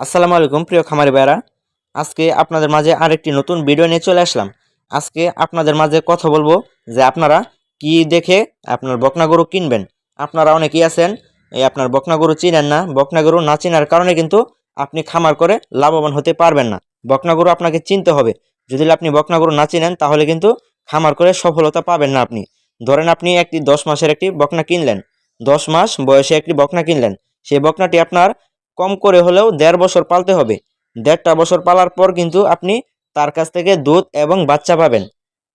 আসসালামু আলাইকুম, প্রিয় খামারি ভাইরা আজকে আপনাদের মাঝে আরেকটি নতুন ভিডিও নিয়ে চলে আসলাম। আজকে আপনাদের মাঝে কথা বলব যে আপনারা কি দেখে আপনার বকনা গরু কিনবেন। আপনারা অনেকেই আছেন, এই আপনার বকনা গরু চিনেন না। বকনা গরু না চেনার কারণে কিন্তু আপনি খামার করে লাভবান হতে পারবেন না। বকনা গরু আপনাকে চিনতে হবে। যদি আপনি বকনা গরু না চিনেন, তাহলে কিন্তু খামার করে সফলতা পাবেন না আপনি। ধরেন আপনি একটি দশ মাসের একটি বকনা কিনলেন। দশ মাস বয়সে একটি বকনা কিনলেন। সেই বকনাটি আপনার কম করে হলেও দেড় বছর পালতে হবে। দেড়টা বছর পালার পর কিন্তু আপনি তার কাছ থেকে দুধ এবং বাচ্চা পাবেন।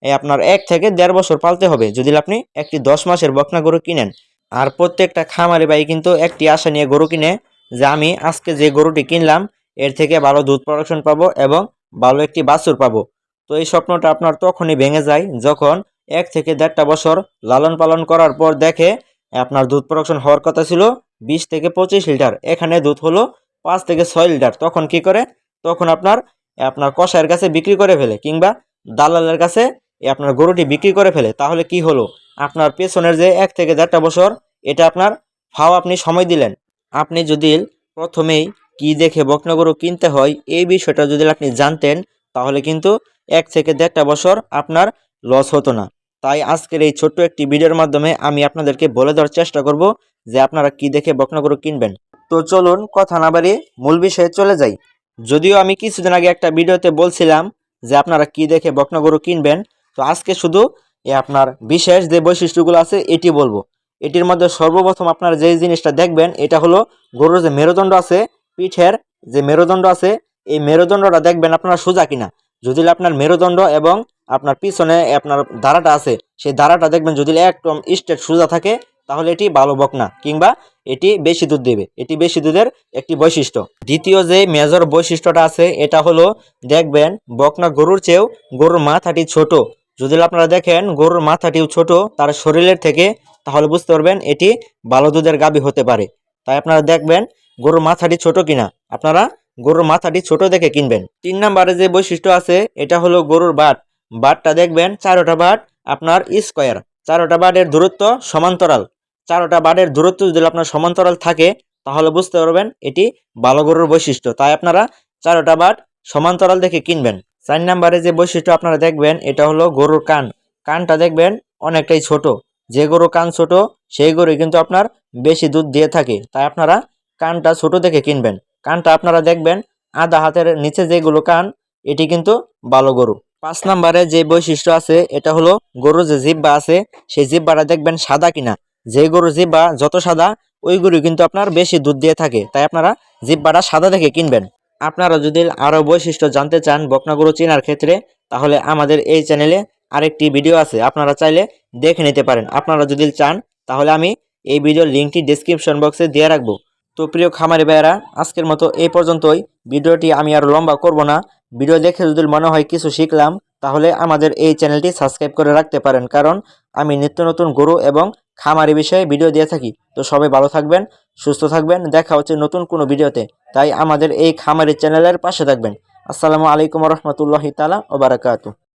এই আপনার এক থেকে দেড় বছর পালতে হবে, যদি আপনি একটি দশ মাসের বকনা গরু কিনেন। আর প্রত্যেকটা খামারি ভাই কিন্তু একটি আশা নিয়ে গরু কিনে যে আমি আজকে যে গরুটি কিনলাম, এর থেকে ভালো দুধ প্রোডাকশন পাবো এবং ভালো একটি বাছুর পাবো। তো এই স্বপ্নটা আপনার তখনই ভেঙে যায় যখন এক থেকে দেড়টা বছর লালন পালন করার পর দেখে আপনার দুধ প্রোডাকশন হওয়ার কথা ছিল বিশ থেকে পঁচিশ লিটার। এখানে দুধ হলো পাঁচ থেকে ছয় লিটার। তখন কি করে? তখন আপনার আপনার কষায়ের কাছে বিক্রি করে ফেলে কিংবা দালালের কাছে আপনার গরুটি বিক্রি করে ফেলে। তাহলে কি হলো? আপনার পেছনের যে এক থেকে দেড়টা বছর, এটা আপনার ফাও আপনি সময় দিলেন। আপনি যদি প্রথমেই কি দেখে বকনা গরু কিনতে হয়, এই বিষয়টা যদি আপনি জানতেন, তাহলে কিন্তু এক থেকে দেড়টা বছর আপনার লস হতো না। তাই আজকের এই ছোট্ট একটি ভিডিওর মাধ্যমে আমি আপনাদেরকে বলে দেওয়ার চেষ্টা করব যে আপনারা কি দেখে বকনা গরু কিনবেন? তো চলুন কথা না বাড়িয়ে মূল বিষয়ে চলে যাই। যদিও আমি কিছুদিন আগে একটা ভিডিওতে বলছিলাম যে আপনারা কি দেখে বকনা গরু কিনবেন, তো আজকে শুধু এ আপনার বিশেষ যে বৈশিষ্ট্যগুলো আছে এটি বলব। এটির মধ্যে সর্বপ্রথম আপনারা যে জিনিসটা দেখবেন, এটা হলো গরুর যে মেরুদণ্ড আছে, পিঠের যে মেরুদণ্ড আছে, এই মেরুদণ্ডটা দেখবেন আপনারা সোজা কিনা। যদি আপনার মেরুদণ্ড এবং আপনার পিছনে আপনার ধারাটা আছে, সেই ধারাটা দেখবেন যদি একদম স্ট্রেট সোজা থাকে তাহলে এটি ভালো বকনা কিংবা এটি বেশি দুধ দেবে। এটি বেশি দুধের একটি বৈশিষ্ট্য। দ্বিতীয় যে মেজর বৈশিষ্ট্যটা আছে, এটা হলো, দেখবেন বকনা গরুর চেয়েও গরুর মাথাটি ছোট। যদি আপনারা দেখেন, গরুর মাথাটিও ছোট, তার শরীরের থেকে, তাহলে বুঝতে পারবেন এটি ভালো দুধের গাবি হতে পারে। তাই আপনারা দেখবেন, গরুর মাথাটি ছোট কিনা। আপনারা গরুর মাথাটি ছোট দেখে কিনবেন। তিন নম্বরে যে বৈশিষ্ট্য আছে, এটা হলো গরুর বাট। বাটটা দেখবেন, চারোটা বাট আপনার স্কোয়ার। চারোটা বাটের দূরত্ব সমান্তরাল। চারোটা বাটের দূরত্ব যদি আপনার সমান্তরাল থাকে, তাহলে বুঝতে পারবেন এটি ভালো গরুর বৈশিষ্ট্য। তাই আপনারা চারোটা বাট সমান্তরাল দেখে কিনবেন। চার নাম্বারে যে বৈশিষ্ট্য আপনারা দেখবেন, এটা হলো গরুর কান। কানটা দেখবেন অনেকটাই ছোট। যে গরু কান ছোট, সেই গরু কিন্তু আপনার বেশি দুধ দিয়ে থাকে। তাই আপনারা কানটা ছোট দেখে কিনবেন। কানটা আপনারা দেখবেন, আধা হাতের নিচে যেগুলো কান, এটি কিন্তু ভালো গরু। পাঁচ নাম্বারে যে বৈশিষ্ট্য আছে, এটা হলো গরুর যে জিব্বা আছে, সেই জিব্বাটা দেখবেন সাদা কিনা। যে গরুর জিব্বা যত সাদা, ওই গরু কিন্তু আপনার বেশি দুধ দিয়ে থাকে। তাই আপনারা জিব্বাটা সাদা দেখে কিনবেন। আপনারা যদি আরও বৈশিষ্ট্য জানতে চান বকনা গরু চেনার ক্ষেত্রে, তাহলে আমাদের এই চ্যানেলে আরেকটি ভিডিও আছে। আপনারা চাইলে দেখে নিতে পারেন। আপনারা যদি চান, তাহলে আমি এই ভিডিওর লিঙ্কটি ডিসক্রিপশন বক্সে দিয়ে রাখব। তো প্রিয় খামারি ভাইয়েরা, আজকের মতো এই পর্যন্তই। ভিডিওটি আমি আর লম্বা করব না। ভিডিও দেখে যদি মনে হয় কিছু শিখলাম, তাহলে আমাদের এই চ্যানেলটি সাবস্ক্রাইব করে রাখতে পারেন। কারণ আমি নিত্য নতুন গরু এবং খামারি বিষয়ে ভিডিও দিয়ে থাকি। তো সবাই ভালো থাকবেন, সুস্থ থাকবেন। দেখা হচ্ছে নতুন কোনো ভিডিওতে। তাই আমাদের এই খামারি চ্যানেলের পাশে থাকবেন। আসসালামু আলাইকুম রহমতুল্লাহি তালা ও বারাকাতু